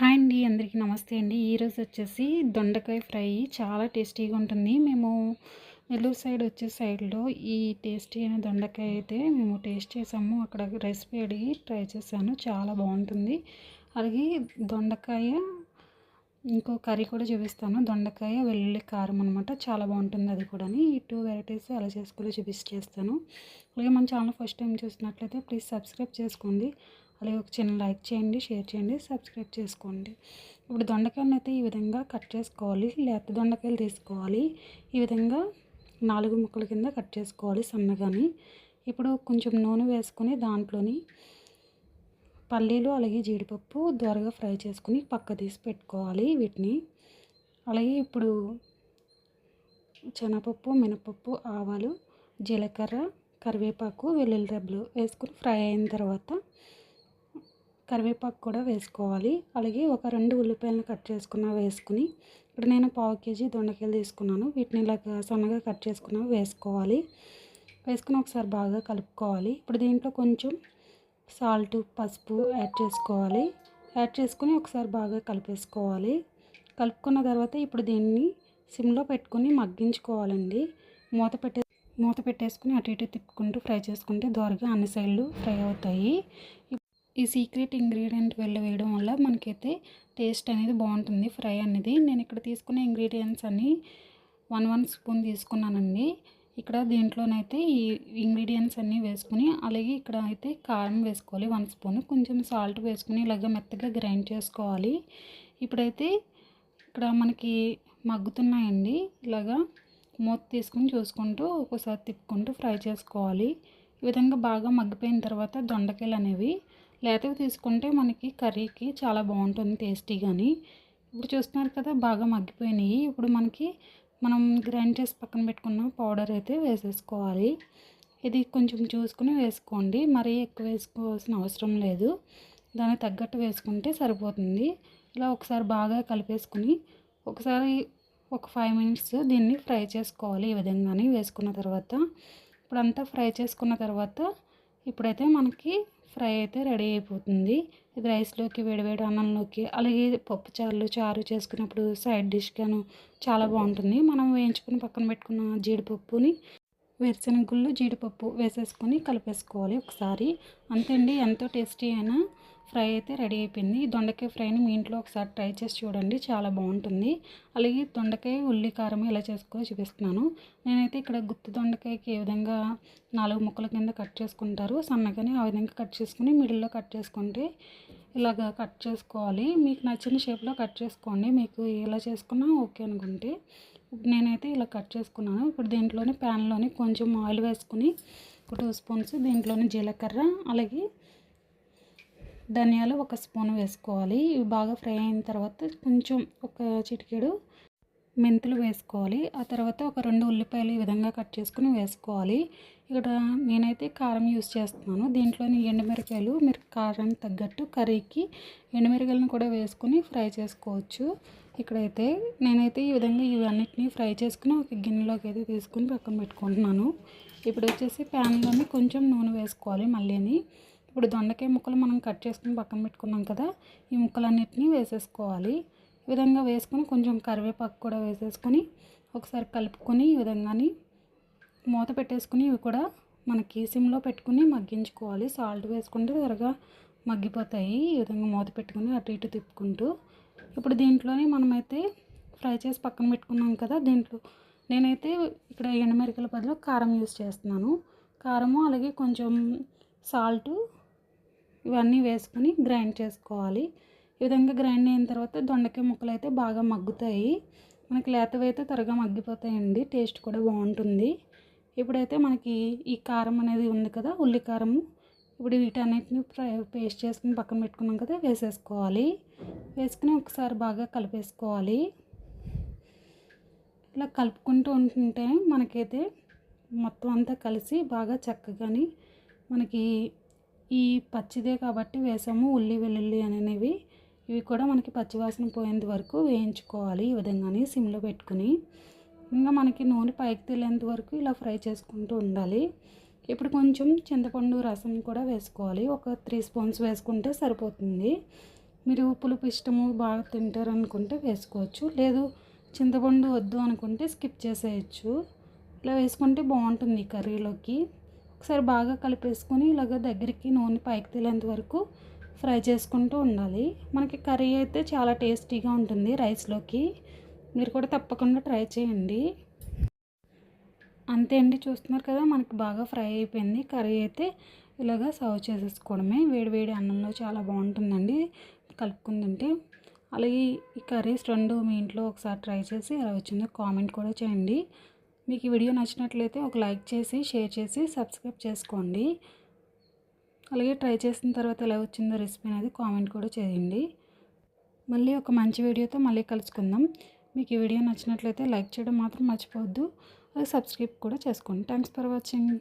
Hi అండి అందరికీ నమస్తే అండి. ఈరోజు వచ్చేసి దొండకాయ ఫ్రై. చాలా టేస్టీగా ఉంటుంది. మేము నెల్లూరు సైడ్ వచ్చే సైడ్లో ఈ టేస్టీ అయిన దొండకాయ అయితే మేము టేస్ట్ చేసాము. అక్కడ రెసిపీ అడిగి ట్రై చేశాను. చాలా బాగుంటుంది. అలాగే దొండకాయ ఇంకో కర్రీ కూడా చూపిస్తాను. దొండకాయ వెల్లుల్లి కారం అనమాట చాలా బాగుంటుంది అది కూడా ఈ టూ వెరైటీస్ అలా చేసుకుని చూపిస్తే చేస్తాను. అలాగే మన ఛానల్ ఫస్ట్ టైం చూసినట్లయితే ప్లీజ్ సబ్స్క్రైబ్ చేసుకోండి. అలాగే ఒక చిన్న లైక్ చేయండి షేర్ చేయండి సబ్స్క్రైబ్ చేసుకోండి. ఇప్పుడు దొండకాయలను అయితే ఈ విధంగా కట్ చేసుకోవాలి లేత దొండకాయలు తీసుకోవాలి. ఈ విధంగా నాలుగు ముక్కల కింద కట్ చేసుకోవాలి సన్నగాని. ఇప్పుడు కొంచెం నూనె వేసుకొని దాంట్లోని పల్లీలు అలాగే జీడిపప్పు దోరగా ఫ్రై చేసుకుని పక్క తీసి పెట్టుకోవాలి వీటిని. అలాగే ఇప్పుడు శనగపప్పు మినపప్పు ఆవాలు జీలకర్ర కరివేపాకు వెల్లుల్లి రెబ్బలు వేసుకుని ఫ్రై అయిన తర్వాత కరివేపాకు కూడా వేసుకోవాలి. అలాగే ఒక రెండు ఉల్లిపాయలను కట్ చేసుకున్న వేసుకుని ఇప్పుడు నేను పావు కేజీ దొండకాయలు తీసుకున్నాను. వీటిని ఇలాగ సన్నగా కట్ చేసుకున్న వేసుకోవాలి. వేసుకుని ఒకసారి బాగా కలుపుకోవాలి. ఇప్పుడు దీంట్లో కొంచెం సాల్ట్ పసుపు యాడ్ చేసుకోవాలి. యాడ్ చేసుకుని ఒకసారి బాగా కలిపేసుకోవాలి. కలుపుకున్న తర్వాత ఇప్పుడు దీన్ని సిమ్లో పెట్టుకుని మగ్గించుకోవాలండి. మూత పెట్టే మూత పెట్టేసుకుని అటు ఇటు తిప్పుకుంటూ ఫ్రై చేసుకుంటే దోరగా అన్ని సైడ్లు ఫ్రై అవుతాయి. ఈ సీక్రెట్ ఇంగ్రీడియంట్ వెళ్ళి వేయడం వల్ల మనకైతే టేస్ట్ అనేది బాగుంటుంది. ఫ్రై అనేది నేను ఇక్కడ తీసుకున్న ఇంగ్రీడియంట్స్ అన్ని వన్ వన్ స్పూన్ తీసుకున్నానండి. ఇక్కడ దీంట్లోనైతే ఈ ఇంగ్రీడియంట్స్ అన్నీ వేసుకుని అలాగే ఇక్కడ అయితే కారం వేసుకోవాలి వన్ స్పూన్. కొంచెం సాల్ట్ వేసుకుని ఇలాగ మెత్తగా గ్రైండ్ చేసుకోవాలి. ఇప్పుడైతే ఇక్కడ మనకి మగ్గుతున్నాయండి. ఇలాగా మూత తీసుకుని చూసుకుంటూ ఒక్కోసారి తిప్పుకుంటూ ఫ్రై చేసుకోవాలి. ఈ విధంగా బాగా మగ్గిపోయిన తర్వాత దొండకాయలు అనేవి లేతవి తీసుకుంటే మనకి కర్రీకి చాలా బాగుంటుంది టేస్టీ కానీ ఇప్పుడు చూస్తున్నారు కదా బాగా మగ్గిపోయినాయి. ఇప్పుడు మనకి మనం గ్రైండ్ చేసి పక్కన పెట్టుకున్న పౌడర్ అయితే వేసేసుకోవాలి. ఇది కొంచెం చూసుకుని వేసుకోండి. మరీ ఎక్కువ వేసుకోవాల్సిన అవసరం లేదు. దానికి తగ్గట్టు వేసుకుంటే సరిపోతుంది. ఇలా ఒకసారి బాగా కలిపేసుకుని ఒకసారి ఒక ఫైవ్ మినిట్స్ దీన్ని ఫ్రై చేసుకోవాలి ఈ విధంగానే వేసుకున్న తర్వాత. ఇప్పుడంతా ఫ్రై చేసుకున్న తర్వాత ఇప్పుడైతే మనకి ఫ్రై అయితే రెడీ అయిపోతుంది. ఇది రైస్లోకి వేడివేడి అన్నంలోకి అలాగే పప్పు చారులు చారు చేసుకున్నప్పుడు సైడ్ డిష్గాను చాలా బాగుంటుంది. మనం వేయించుకుని పక్కన పెట్టుకున్న జీడిపప్పుని వేరుశనగ గుళ్ళు జీడిపప్పు వేసేసుకొని కలిపేసుకోవాలి ఒకసారి. అంతే అండి. ఎంతో టేస్టీ అయినా ఫ్రై అయితే రెడీ అయిపోయింది. దొండకాయ ఫ్రైని మీ ఇంట్లో ఒకసారి ట్రై చేసి చూడండి చాలా బాగుంటుంది. అలాగే దొండకాయ ఉల్లి కారం ఎలా చేసుకోవాలో చూపిస్తున్నాను. నేనైతే ఇక్కడ గుత్తి దొండకాయకి ఏ విధంగా నాలుగు ముక్కల కింద కట్ చేసుకుంటారు సన్నగానే ఆ విధంగా కట్ చేసుకుని మిడిల్లో కట్ చేసుకుంటే ఇలాగ కట్ చేసుకోవాలి. మీకు నచ్చిన షేప్లో కట్ చేసుకోండి. మీకు ఎలా చేసుకున్నా ఓకే అనుకుంటే నేనైతే ఇలా కట్ చేసుకున్నాను. ఇప్పుడు దీంట్లోనే ప్యాన్లోని కొంచెం ఆయిల్ వేసుకుని ఒక టూ స్పూన్స్ దీంట్లోని జీలకర్ర అలాగే ధనియాలు ఒక స్పూన్ వేసుకోవాలి. ఇవి బాగా ఫ్రై అయిన తర్వాత కొంచెం ఒక చిటికెడు మెంతులు వేసుకోవాలి. ఆ తర్వాత ఒక రెండు ఉల్లిపాయలు ఈ విధంగా కట్ చేసుకుని వేసుకోవాలి. ఇక్కడ నేనైతే కారం యూస్ చేస్తున్నాను. దీంట్లోని ఎండుమిరకాయలు మీరు కారం తగ్గట్టు కర్రీకి ఎండుమిరకాయలను కూడా వేసుకుని ఫ్రై చేసుకోవచ్చు. ఇక్కడైతే నేనైతే ఈ విధంగా ఇవన్నిటిని ఫ్రై చేసుకుని ఒక గిన్నెలోకి అయితే తీసుకుని పక్కన పెట్టుకుంటున్నాను. ఇప్పుడు వచ్చేసి ప్యాన్లోని కొంచెం నూనె వేసుకోవాలి మళ్ళీని. ఇప్పుడు దొండకాయ ముక్కలు మనం కట్ చేసుకుని పక్కన పెట్టుకున్నాం కదా ఈ ముక్కలన్నిటినీ వేసేసుకోవాలి. ఈ విధంగా వేసుకొని కొంచెం కరివేపాకు కూడా వేసేసుకొని ఒకసారి కలుపుకొని ఈ విధంగాని మూత పెట్టేసుకుని ఇవి కూడా మనకి సిమ్లో పెట్టుకుని మగ్గించుకోవాలి. సాల్ట్ వేసుకుంటే త్వరగా మగ్గిపోతాయి. ఈ విధంగా మూత పెట్టుకుని అటు ఇటు తిప్పుకుంటూ. ఇప్పుడు దీంట్లోనే మనమైతే ఫ్రై చేసి పక్కన పెట్టుకున్నాం కదా దీంట్లో నేనైతే ఇక్కడ ఎండమిరకల బదులు కారం యూస్ చేస్తున్నాను. కారము అలాగే కొంచెం సాల్టు ఇవన్నీ వేసుకొని గ్రైండ్ చేసుకోవాలి. ఈ విధంగా గ్రైండ్ అయిన తర్వాత దొండకాయ ముక్కలు అయితే బాగా మగ్గుతాయి. మనకి లేతవి అయితే త్వరగా మగ్గిపోతాయండి. టేస్ట్ కూడా బాగుంటుంది. ఇప్పుడైతే మనకి ఈ కారం అనేది ఉంది కదా ఉల్లి కారం ఇప్పుడు వీటన్నిటిని ఫ్రై పేస్ట్ చేసుకుని పక్కన పెట్టుకున్నాం కదా వేసేసుకోవాలి. వేసుకుని ఒకసారి బాగా కలిపేసుకోవాలి. ఇలా కలుపుకుంటూ ఉంటుంటే మనకైతే మొత్తం అంతా కలిసి బాగా చక్కగాని మనకి ఈ పచ్చిదే కాబట్టి వేసాము ఉల్లి వెల్లుల్లి అనేవి. ఇవి కూడా మనకి పచ్చివాసన పోయేంత వరకు వేయించుకోవాలి ఈ విధంగానే సిమ్లో పెట్టుకుని. ఇంకా మనకి నూనె పైకి తెలియంత వరకు ఇలా ఫ్రై చేసుకుంటూ ఉండాలి. ఇప్పుడు కొంచెం చింతపండు రసం కూడా వేసుకోవాలి. ఒక త్రీ స్పూన్స్ వేసుకుంటే సరిపోతుంది. మీరు పులుపు ఇష్టము బాగా తింటారు అనుకుంటే వేసుకోవచ్చు. లేదు చింతపండు వద్దు అనుకుంటే స్కిప్ చేసేయచ్చు. ఇలా వేసుకుంటే బాగుంటుంది కర్రీలోకి. ఒకసారి బాగా కలిపేసుకొని ఇలాగ దగ్గరికి నూనె పైకి తేలేంత వరకు ఫ్రై చేసుకుంటూ ఉండాలి. మనకి కర్రీ అయితే చాలా టేస్టీగా ఉంటుంది రైస్లోకి. మీరు కూడా తప్పకుండా ట్రై చేయండి. అంతే అండి చూస్తున్నారు కదా మనకి బాగా ఫ్రై అయిపోయింది. కర్రీ అయితే ఇలాగా సర్వ్ చేసేసుకోవడమే. వేడి వేడి అన్నంలో చాలా బాగుంటుందండి కలుపుకుని తింటే అలాగే ఈ కర్రీస్ రెండు మీ ఇంట్లో ఒకసారి ట్రై చేసి ఎలా వచ్చిందో కామెంట్ కూడా చేయండి. మీకు ఈ వీడియో నచ్చినట్లయితే ఒక లైక్ చేసి షేర్ చేసి సబ్స్క్రైబ్ చేసుకోండి. అలాగే ట్రై చేసిన తర్వాత ఎలా వచ్చిందో రెసిపీ అనేది కామెంట్ కూడా చేయండి. మళ్ళీ ఒక మంచి వీడియోతో మళ్ళీ కలుసుకుందాం. మీకు ఈ వీడియో నచ్చినట్లయితే లైక్ చేయడం మాత్రం మర్చిపోవద్దు. అలాగే సబ్స్క్రైబ్ కూడా చేసుకోండి. Thanks for watching